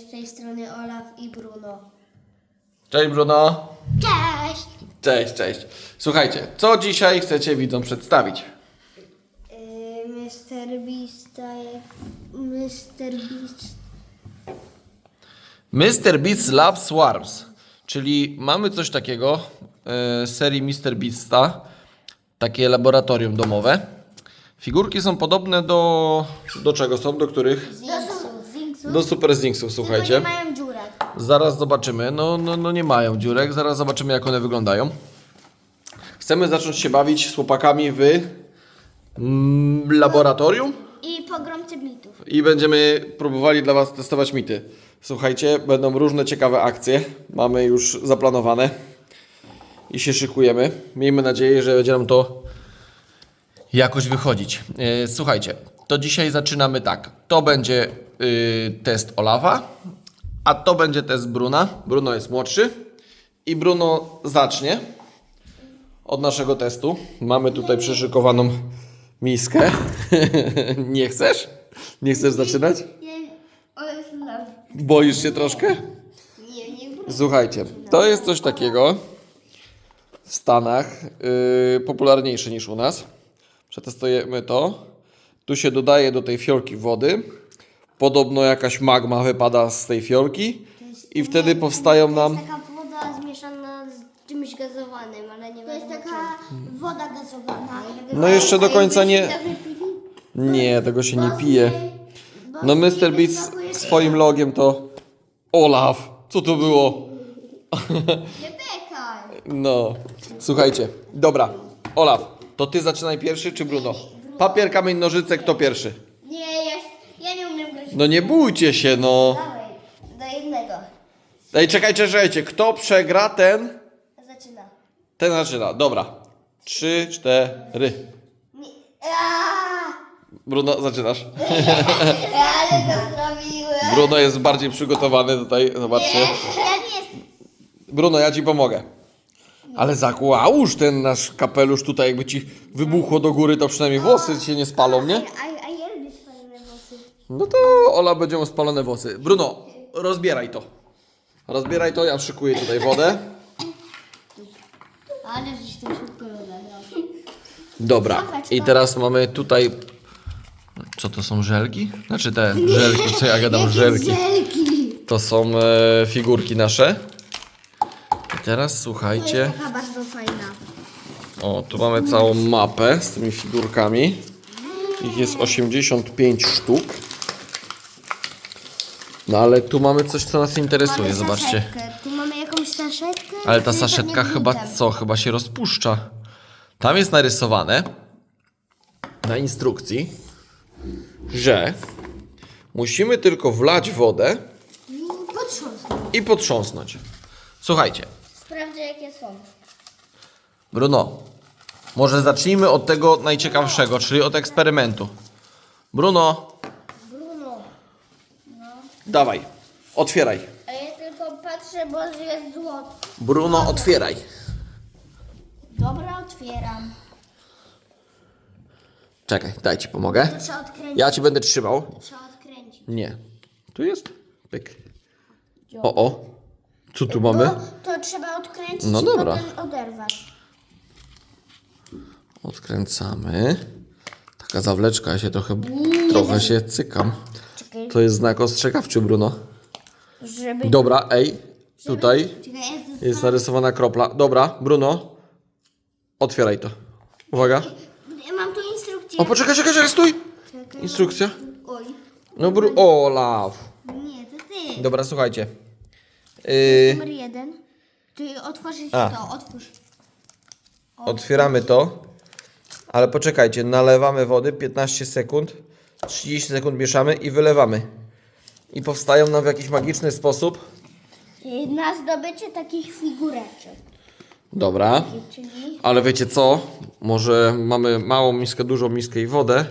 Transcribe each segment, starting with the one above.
Z tej strony Olaf i Bruno. Cześć Bruno. Cześć! Cześć, cześć. Słuchajcie, co dzisiaj chcecie widzom przedstawić? Yy, Mr. Beast. Mr. Beast... Mr. Beast Lab Swarms, czyli mamy coś takiego e, z serii Mr. Beasta, takie laboratorium domowe. Figurki są podobne do... do czego są? Do których? Zinksu. Zinksu? Do Super Zinksów, słuchajcie. nie mają dziurek. Zaraz zobaczymy. No, no, no nie mają dziurek. Zaraz zobaczymy, jak one wyglądają. Chcemy zacząć się bawić z chłopakami w mm, laboratorium I pogromcy mitów. i będziemy próbowali dla Was testować mity. Słuchajcie, będą różne ciekawe akcje. Mamy już zaplanowane i się szykujemy. Miejmy nadzieję, że będzie nam to jakoś wychodzić. E, Słuchajcie, to dzisiaj zaczynamy tak. To będzie test Olawa, a to będzie test Bruna. Bruno jest młodszy i Bruno zacznie od naszego testu. Mamy tutaj przyszykowaną miskę. Nie chcesz? Nie chcesz zaczynać? Boisz się troszkę? Słuchajcie, to jest coś takiego w Stanach yy, popularniejsze niż u nas. Przetestujemy to. Tu się dodaje do tej fiolki wody. Podobno jakaś magma wypada z tej fiolki i wtedy powstają nam. taka woda zmieszana z czymś gazowanym, ale nie To jest taka woda gazowana. No jeszcze do końca nie. Nie, tego się nie pije. No Mr. Beats swoim logiem to Olaf. Co to było? Nie bekaj! No, słuchajcie, dobra. Olaf, to ty zaczynaj pierwszy czy Bruno? Papier, kamień, nożyce, kto pierwszy? Nie, ja, ja nie umiem grać. No nie bójcie się, no. Dawaj, do jednego. Ej, czekajcie, czekajcie. Kto przegra, ten, Zaczyna. ten zaczyna. Dobra. Trzy, cztery. Nie. Bruno, zaczynasz. Ale to zrobiłem. Bruno jest bardziej przygotowany tutaj, zobaczcie. Ja nie jestem. Bruno, ja ci pomogę. Ale zakłałóż ten nasz kapelusz tutaj, jakby ci wybuchło do góry, to przynajmniej włosy ci się nie spalą, nie? A, a ja lubię spalone włosy. No to Ola będzie miał spalone włosy. Bruno, rozbieraj to. Rozbieraj to, ja szykuję tutaj wodę. Ale żeś to szybko rozegrał. Dobra, i teraz mamy tutaj... Co to są żelki? Znaczy te żelki, co ja gadam, żelki. To są e, figurki nasze. I teraz słuchajcie. Taka bardzo fajna. O, tu mamy całą mapę z tymi figurkami. Ich jest 85 sztuk. No ale tu mamy coś, co nas interesuje, Mamy zobaczcie. saszetkę. Tu mamy jakąś saszetkę. Ale ta saszetka chyba co? Chyba się rozpuszcza. Tam jest narysowane na instrukcji, że musimy tylko wlać wodę Potrząsnę. i potrząsnąć. Słuchajcie, Sprawdzę jakie są. Bruno, może zacznijmy od tego najciekawszego, czyli od eksperymentu. Bruno. Dawaj, otwieraj. A ja tylko patrzę, bo jest złoto. Bruno, otwieraj. Dobra, otwieram. Czekaj, daj ci pomogę. Trzeba odkręcić. Ja ci będę trzymał. Trzeba odkręcić. Nie. Tu jest? Pyk. O, o. Co tu mamy? To, to trzeba odkręcić No i dobra. potem oderwać. Odkręcamy. Taka zawleczka, ja się trochę, trochę się cykam. Czekaj, To jest znak ostrzegawczy, Bruno. żeby... Dobra, ej, tutaj Czekaj, jest... jest narysowana kropla. Dobra, Bruno, otwieraj to. Uwaga. Ja mam tu instrukcję. O, poczekaj, czekaj, czekaj, stój. Czekaj. Instrukcja. Oj. No, Bru... Olaf. Nie, to ty. Dobra, słuchajcie. Yy, Numer jeden. Ty otworzyć A. to, otwórz. otwieramy to. Ale poczekajcie, nalewamy wody 15 sekund. 30 sekund mieszamy i wylewamy. I powstają nam w jakiś magiczny sposób. Na zdobycie takich figureczek. Dobra. Czyli Ale wiecie co? Może mamy małą miskę, dużą miskę i wodę.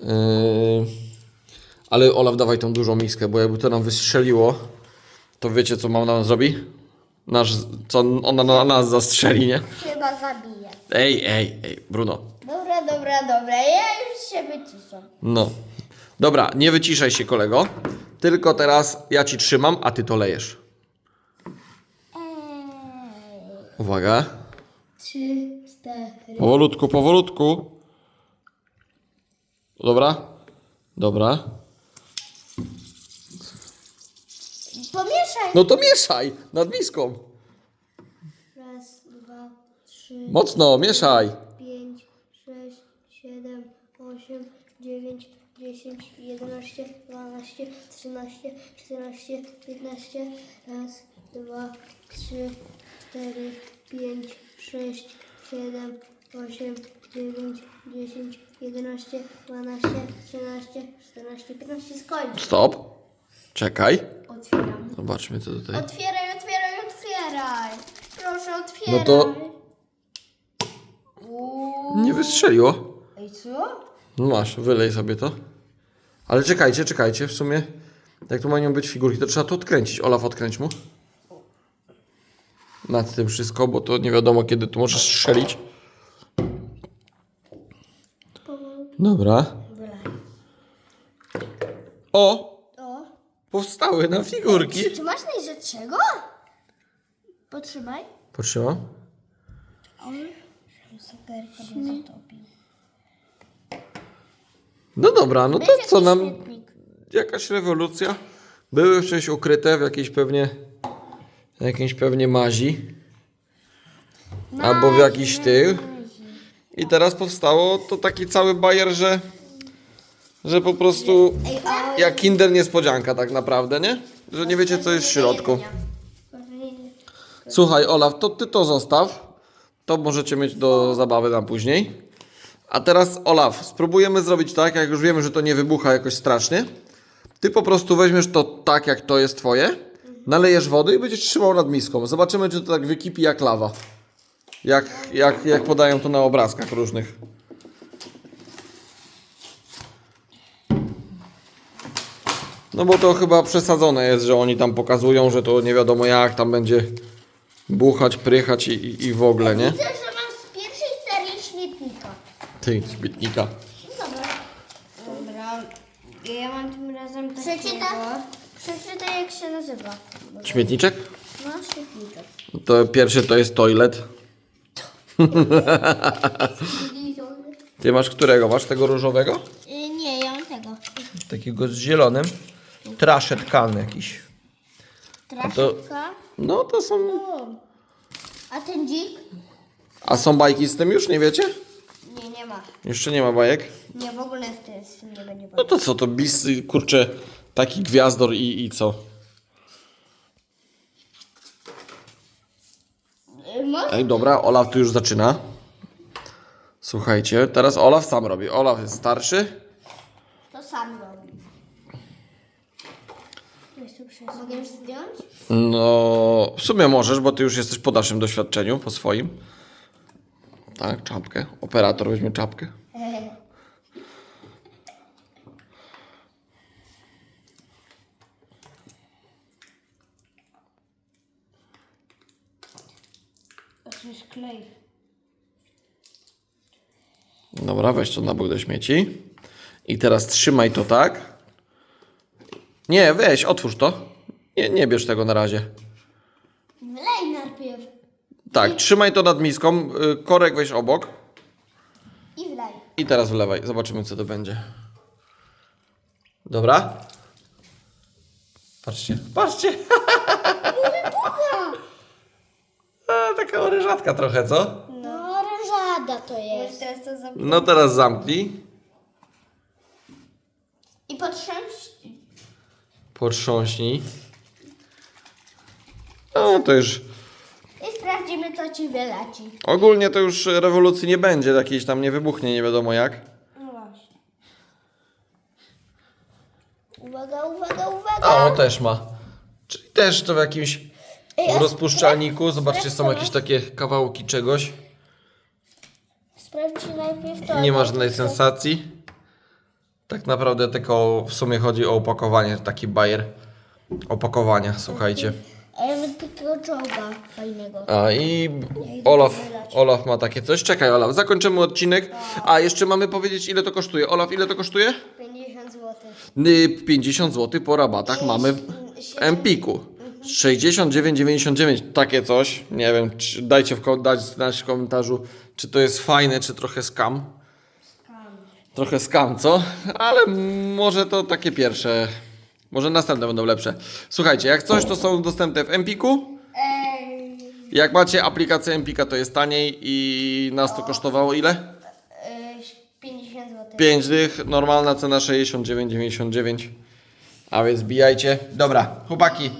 Yy, ale Olaf, dawaj tą dużą miskę, bo jakby to nam wystrzeliło, to wiecie co mam nam zrobi? Nasz, co ona na nas zastrzeli, nie? chyba zabije. Ej, ej, ej, Bruno. Dobra, dobra, dobra. Ja już się wyciszę. No. Dobra, nie wyciszaj się kolego. Tylko teraz ja ci trzymam, a ty to lejesz. Uwaga. Trzy, cztery. Powolutku, powolutku. Dobra? Dobra. No to mieszaj nad miską. Raz, dwa, trzy, Mocno, mieszaj. pięć, sześć, siedem, osiem, dziewięć, dziesięć, jedenaście, dwanaście, trzynaście, czternaście, piętnaście. Raz, dwa, trzy, cztery, pięć, sześć, siedem, osiem, dziewięć, dziesięć, jedenaście, dwanaście, trzynaście, czternaście, piętnaście. Skończ. Stop. Czekaj. Otwieram. Zobaczmy co tutaj. Otwieraj, otwieraj, otwieraj. Proszę, otwieraj. No to Uuu. nie wystrzeliło. Ej, co? No masz, wylej sobie to. Ale czekajcie, czekajcie, w sumie jak tu mają być figurki, to trzeba to odkręcić. Olaf, odkręć mu. Nad tym wszystko, bo to nie wiadomo kiedy tu możesz strzelić. Dobra. O! O. Powstały nam figurki. Czy masz najrzadszego? Potrzymaj. Potrzymam. Zatopi. No dobra, no to co nam... Jakaś rewolucja. Były wcześniej ukryte w jakiejś pewnie... Jakiejś pewnie mazi. Albo w jakiś tył. I teraz powstało to taki cały bajer, że... Że po prostu... Jak kinder niespodzianka tak naprawdę, nie? Że nie wiecie co jest w środku. Słuchaj Olaf, to ty to zostaw. To możecie mieć do zabawy na później. A teraz Olaf, spróbujemy zrobić tak, jak już wiemy, że to nie wybucha jakoś strasznie. Ty po prostu weźmiesz to tak, jak to jest twoje, nalejesz wody i będziesz trzymał nad miską. Zobaczymy, czy to tak wykipi jak lawa. Jak, jak, jak podają to na obrazkach różnych. No bo to chyba przesadzone jest, że oni tam pokazują, że to nie wiadomo jak tam będzie buchać, prychać i, i, i w ogóle, nie? Widzę, że masz z pierwszej serii śmietnika. Ty, śmietnika. Dobra. Dobra. Ja mam tym razem takiego. Przeczytaj, przeczytaj jak się nazywa. Śmietniczek? No, śmietniczek. To pierwszy to jest toilet. Ty masz którego? Masz tego różowego? Y, nie, ja mam tego. Takiego z zielonym. Trasze tkany jakiś. Traszka. No to są... O. A ten dzik? A są bajki z tym już, nie wiecie? Nie, nie ma. Jeszcze nie ma bajek. Nie, w ogóle w tym z tym nie będzie No to co, to bis, kurczę, taki gwiazdor i, i co? Y, Może? Ej, dobra, Olaf tu już zaczyna. Słuchajcie, teraz Olaf sam robi. Olaf jest starszy. To sam robi. Mogę już zdjąć? No, w sumie możesz, bo ty już jesteś po naszym doświadczeniu, po swoim. Tak, czapkę. Operator weźmie czapkę. To jest klej. Dobra, weź to na bok do śmieci. I teraz trzymaj to tak. Nie, weź, otwórz to. Nie, nie bierz tego na razie. Wlej najpierw. Tak, trzymaj to nad miską. y, Korek weź obok. I wlej. I teraz wlewaj. Zobaczymy, co to będzie. Dobra? Patrzcie, patrzcie. A, taka oryżatka trochę, co? No, ryżada to jest. Teraz to. No teraz zamknij. I potrząść. Potrząśnij. No to już... I sprawdzimy, co ci wyleci. Ogólnie to już rewolucji nie będzie. Jakiejś tam nie wybuchnie, nie wiadomo jak. No właśnie. Uwaga, uwaga, uwaga. A, on też ma. Czyli też to w jakimś Ej, a rozpuszczalniku. Zobaczcie, są jakieś takie kawałki czegoś. Sprawdźcie najpierw to. Nie ma żadnej sensacji. Tak naprawdę tylko w sumie chodzi o opakowanie, taki bajer opakowania, słuchajcie. Takiego czołga fajnego. A i Olaf, Olaf ma takie coś. Czekaj Olaf, zakończymy odcinek. A jeszcze mamy powiedzieć ile to kosztuje. Olaf, ile to kosztuje? 50 zł. Y, 50 zł po rabatach mamy w Empiku. 69,99 takie coś. Nie wiem, czy, dajcie w, dać znać w komentarzu, czy to jest fajne, czy trochę skam. Trochę skam, co? Ale może to takie pierwsze. Może następne będą lepsze. Słuchajcie, jak coś, to są dostępne w Empiku. Jak macie aplikację Empika, to jest taniej i nas to kosztowało ile? e, 50 zł. 5 dych, normalna cena 69,99. A więc bijajcie. Dobra, chłopaki,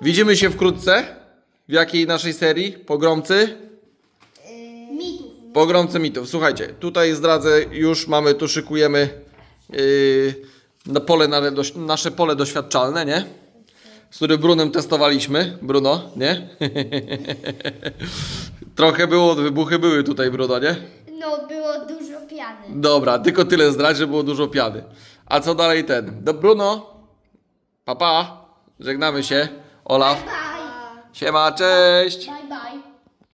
widzimy się wkrótce. W jakiej naszej serii? Pogromcy? Mitów. Pogromcy mitów. Słuchajcie, tutaj zdradzę, już mamy, tu szykujemy yy, na pole, na, nasze pole doświadczalne, nie? Z którym Brunem testowaliśmy. Bruno, nie? Trochę było, wybuchy były tutaj, Bruno, nie? No, było dużo piany. Dobra, tylko tyle zdrać, że było dużo piany. A co dalej ten? Do Bruno, papa, żegnamy się. Olaf, Bye. siema, cześć. Bye bye.